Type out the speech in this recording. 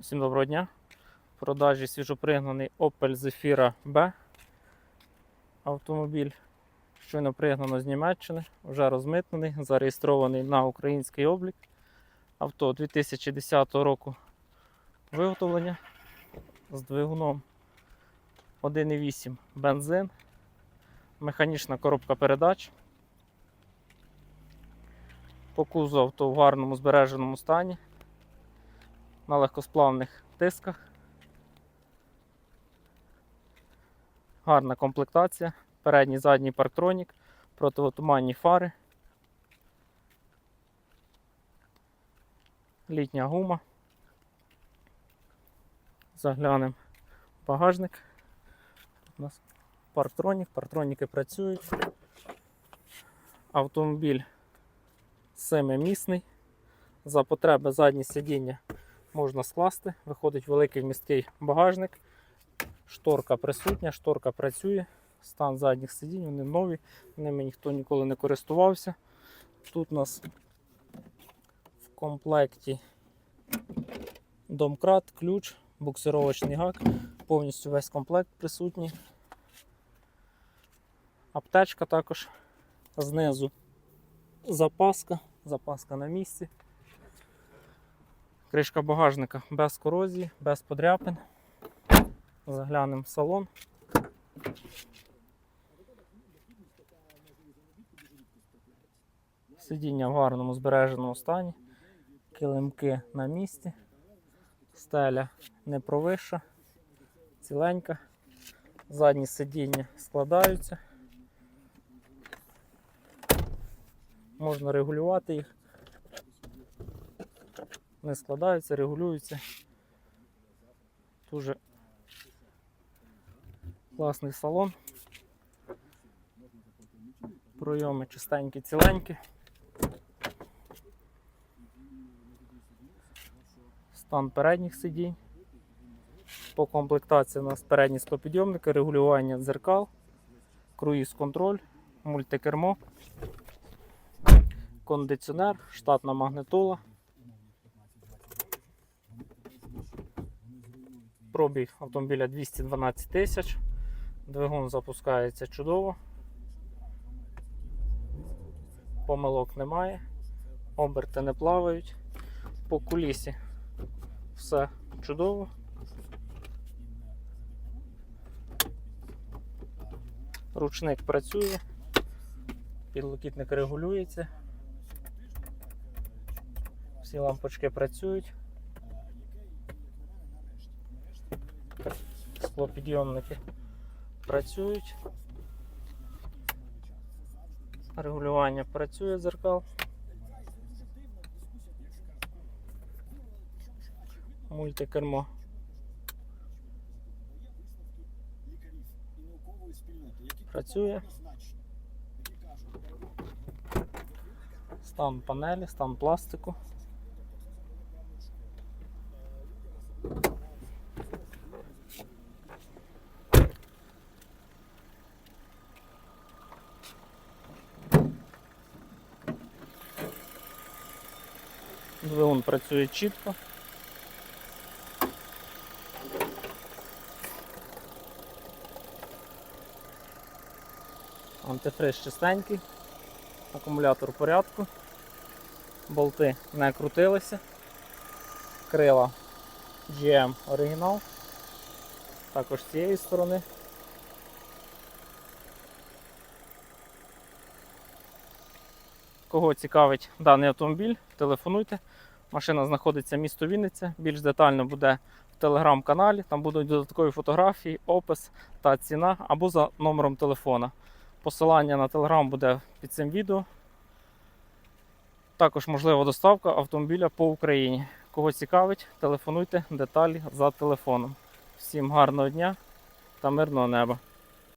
Всім доброго дня. В продажі свіжопригнаний Opel Zafira B. Автомобіль щойно пригнано з Німеччини, вже розмитнений, зареєстрований на український облік. Авто 2010 року виготовлення з двигуном 1,8 бензин, механічна коробка передач. По кузову авто в гарному збереженому стані на легкосплавних дисках. Гарна комплектація. Передній задній парктронік, противотуманні фари. Літня гума. Заглянемо багажник. У нас парктронік, парктроніки працюють. Автомобіль семимісний. За потреби заднє сидіння можна скласти. Виходить великий вмісткий багажник. Шторка присутня, шторка працює. Стан задніх сидінь, вони нові, ними ніхто ніколи не користувався. Тут у нас в комплекті домкрат, ключ, буксировочний гак, повністю весь комплект присутній. Аптечка також знизу запаска, запаска на місці. Кришка багажника без корозії, без подряпин. Заглянемо в салон. Сидіння в гарному збереженому стані. Килимки на місці. Стеля не провища, ціленька. Задні сидіння складаються. Можна регулювати їх не складаються, регулюються. Дуже класний салон. Пройоми чистенькі, ціленькі. Стан передніх сидінь. По комплектації у нас передні склопідйомники, регулювання дзеркал, круїз контроль, мультикермо, кондиціонер, штатна магнитола. Пробіг автомобіля 212 тисяч. Двигун запускається чудово. Помилок немає. Оберти не плавають. По кулісі все чудово. Ручник працює, підлокітник регулюється. Всі лампочки працюють. Склопідйомники працюють. Регулювання працює дзеркал. Мультикермо. Працює. Стан панелі, стан пластику. Двигун працює чітко. Антифриз чистенький, акумулятор в порядку, болти не крутилися, крила GM оригінал, також з цієї сторони. Кого цікавить даний автомобіль, телефонуйте. Машина знаходиться в місто Вінниця. Більш детально буде в телеграм-каналі. Там будуть додаткові фотографії, опис та ціна або за номером телефона. Посилання на телеграм буде під цим відео. Також можлива доставка автомобіля по Україні. Кого цікавить, телефонуйте деталі за телефоном. Всім гарного дня та мирного неба!